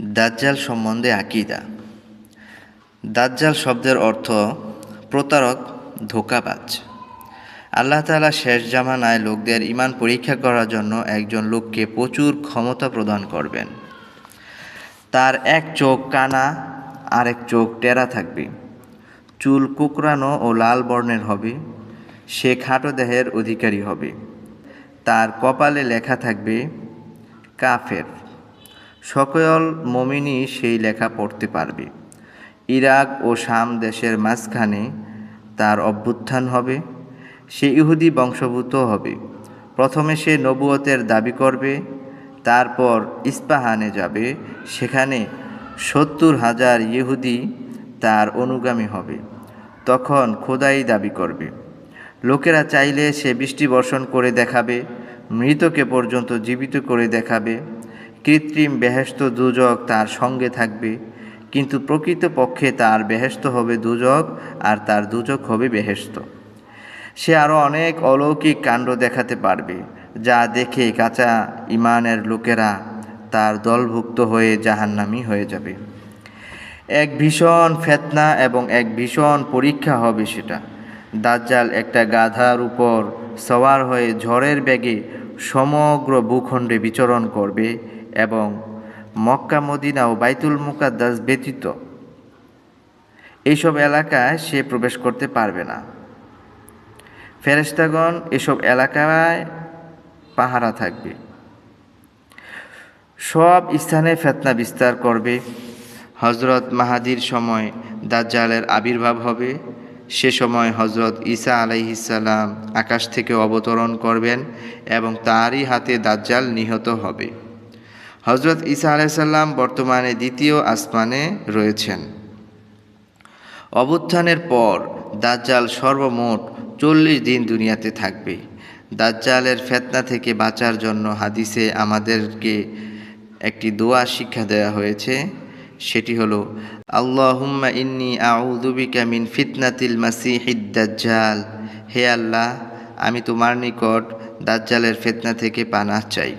দাজ্জাল সম্বন্ধে আকিদা। দাজ্জাল শব্দের অর্থ প্রতারক, ধোকাবাজ। আল্লাহ তাআলা শেষ জামানায় লোকদের ইমান পরীক্ষা করার জন্য একজন লোককে প্রচুর ক্ষমতা প্রদান করবেন। তার এক চোখ কানা, আরেক চোখ টেরা থাকবে। চুল কুকরানো ও লাল বর্ণের হবে। সে খাটো দেহের অধিকারী হবে। তার কপালে লেখা থাকবে, কাফের। সকল মমিনই সেই লেখা পড়তে পারবে। ইরাক ও শাম দেশের মাঝখানে তার অভ্যুত্থান হবে, সে ইহুদি বংশভূত হবে। প্রথমে সে নবুয়তের দাবি করবে, তারপর ইস্পাহানে যাবে, সেখানে সত্তর হাজার ইহুদি তার অনুগামী হবে। তখন খোদাই দাবি করবে। লোকেরা চাইলে সে বৃষ্টি বর্ষণ করে দেখাবে, মৃতকে পর্যন্ত জীবিত করে দেখাবে। কৃত্রিম বেহেস্ত দুজক তার সঙ্গে থাকবে, কিন্তু প্রকৃতপক্ষে তার বেহেস্ত হবে দুজক আর তার দুজক হবে বেহেস্ত সে আরও অনেক অলৌকিক কাণ্ড দেখাতে পারবে, যা দেখে কাঁচা ইমানের লোকেরা তার দলভুক্ত হয়ে জাহান্নামি হয়ে যাবে। এক ভীষণ ফেতনা এবং এক ভীষণ পরীক্ষা হবে সেটা। দাজ্জাল একটা গাধার উপর সওয়ার হয়ে ঝড়ের বেগে সমগ্র ভূখণ্ডে বিচরণ করবে এবং মক্কা, মদিনা ও বাইতুল মুকাদ্দাস ব্যতীত। এইসব এলাকায় সে প্রবেশ করতে পারবে না। ফেরেস্তাগণ এসব এলাকায় পাহারা থাকবে। সব স্থানে ফেতনা বিস্তার করবে। হজরত মাহাদির সময় দাজ্জালের আবির্ভাব হবে। সে সময় হজরত ঈসা আলাইহিসাল্লাম আকাশ থেকে অবতরণ করবেন এবং তারই হাতে দাজ্জাল নিহত হবে। হজরত ঈসা আলাইসাল্লাম বর্তমানে দ্বিতীয় আসমানে রয়েছেন। অবুত্থানের পর দাজ্জাল সর্বমোট চল্লিশ দিন দুনিয়াতে থাকবে। দাজ্জালের ফেতনা থেকে বাঁচার জন্য হাদিসে আমাদেরকে একটি দোয়া শিক্ষা দেওয়া হয়েছে। সেটি হলো, আল্লাহুম্মা ইন্নি আউযুবিকা মিন ফিতনাতিল মাসিহিদ দাজ্জাল। হে আল্লাহ, আমি তোমার নিকট দাজ্জালের ফেতনা থেকে পানাহ চাই।